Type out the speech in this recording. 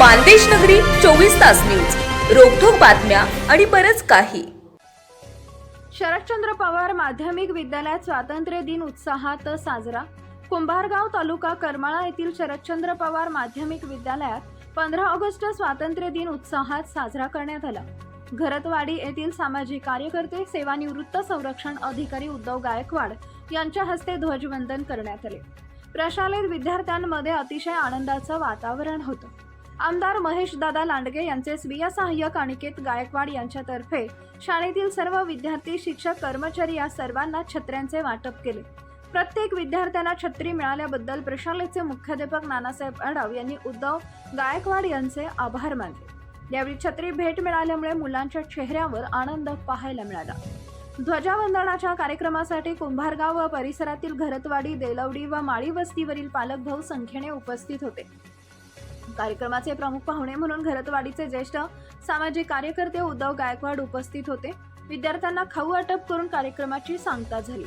मानदेश नगरी चोवीस तास न्यूज. रोखोक बातम्या आणि बरच काही. शरदचंद्र पवार माध्यमिक विद्यालयात स्वातंत्र्य दिन उत्साहात साजरा. कुंभारगाव तालुका करमाळा येथील शरदचंद्र पवार माध्यमिक विद्यालयात पंधरा ऑगस्ट स्वातंत्र्य दिन उत्साहात साजरा करण्यात आला. घरतवाडी येथील सामाजिक कार्यकर्ते सेवानिवृत्त संरक्षण अधिकारी उद्धव गायकवाड यांच्या हस्ते ध्वजवंदन करण्यात आले. प्रशालेत विद्यार्थ्यांमध्ये अतिशय आनंदाचं वातावरण होतं. आमदार महेश दादा लांडगे यांचे स्वीय सहाय्यक अनिकेत गायकवाड यांच्यातर्फे शाळेतील सर्व विद्यार्थी शिक्षक कर्मचारी या सर्वांना छत्र्यांचे वाटप केले. प्रत्येक विद्यार्थ्याला छत्री मिळाल्याबद्दल प्रशालेचे मुख्याध्यापक नानासाहेब अडव यांनी उद्धव गायकवाड यांचे आभार मानले. यावेळी छत्री भेट मिळाल्यामुळे मुलांच्या चेहऱ्यावर आनंद पाहायला मिळाला. ध्वजावंदनाच्या कार्यक्रमासाठी कुंभारगाव व परिसरातील घरतवाडी देलवडी व माळी वस्तीवरील पालक भाऊ संख्येने उपस्थित होते. कार्यक्रमाचे प्रमुख पाहुणे म्हणून घरतवाडीचे ज्येष्ठ सामाजिक कार्यकर्ते उद्धव गायकवाड उपस्थित होते. विद्यार्थ्यांना खाऊ वाटप करून कार्यक्रमाची सांगता झाली.